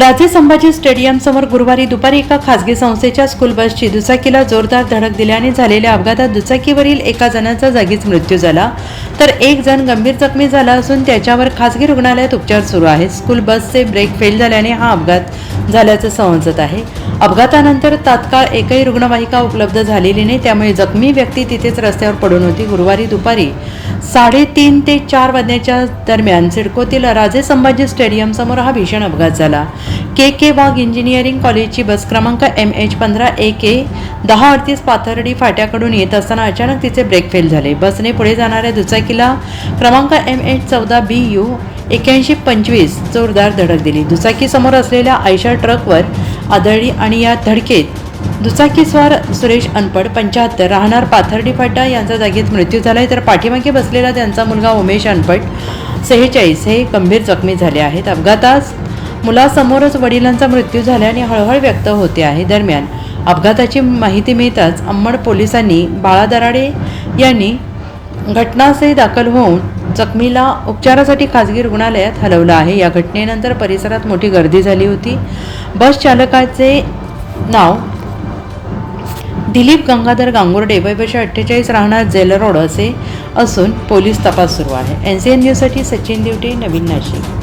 राजे संभाजी स्टेडियम समोर गुरुवारी दुपारी एका खासगी संस्थेच्या स्कूल बसची दुचाकीला जोरदार धडक दिल्याने झालेल्या अपघातात दुचाकीवरील एका जणाचा जागीच मृत्यू झाला. तर एक जण गंभीर जखमी झाला असून त्याच्यावर खासगी रुग्णालयात उपचार सुरू आहेत. स्कूल बसचे ब्रेक फेल झाल्याने हा अपघात झाल्याचं समजत आहे. अपघातानंतर तात्काळ एकही रुग्णवाहिका उपलब्ध झालेली नाही त्यामुळे जखमी व्यक्ती तिथेच रस्त्यावर पडून होती. गुरुवारी दुपारी साडेतीन ते चार वाजण्याच्या दरम्यान सिडकोतील राजे संभाजी स्टेडियमसमोर हा भीषण अपघात झाला. के के वाघ इंजिनिअरिंग कॉलेजची बस क्रमांक एम एच पंधरा ए के दहा अडतीस पाथर्डी फाट्याकडून येत असताना अचानक तिचे ब्रेक फेल झाले. बसने पुढे जाणाऱ्या दुचाकीला क्रमांक एम एच चौदा बी यू एक्याऐंशी पंचवीस जोरदार धडक दिली. दुचाकी समोर असलेल्या आयशा ट्रकवर आदळली आणि या धडकेत दुचाकीस्वार सुरेश अनपड पंच्याहत्तर राहणार पाथर्डी फाटा यांचा जागीच मृत्यू झाला आहे तर पाठीमागे बसलेला त्यांचा मुलगा उमेश अनपट सेहेचाळीस हे गंभीर जखमी झाले आहेत. अपघातात मुलासमोरच वडिलांचा मृत्यू झाल्याने हळहळ व्यक्त होते आहे. दरम्यान अपघाताची माहिती मिळताच अंबड पोलिसांनी बाळा दराडे यांनी घटनास्थळी दाखल होऊन जखमीला उपचारासाठी खासगी रुग्णालयात हलवलं आहे. या घटनेनंतर परिसरात मोठी गर्दी झाली होती. बस चालकाचे नाव दिलीप गंगाधर गांगुर्डे वय अठ्ठेचाळीस राहणार जेल रोड असे असून पोलीस तपास सुरू आहे. एन सी एन न्यूजसाठी सचिन दिवटे नवीन नाशिक.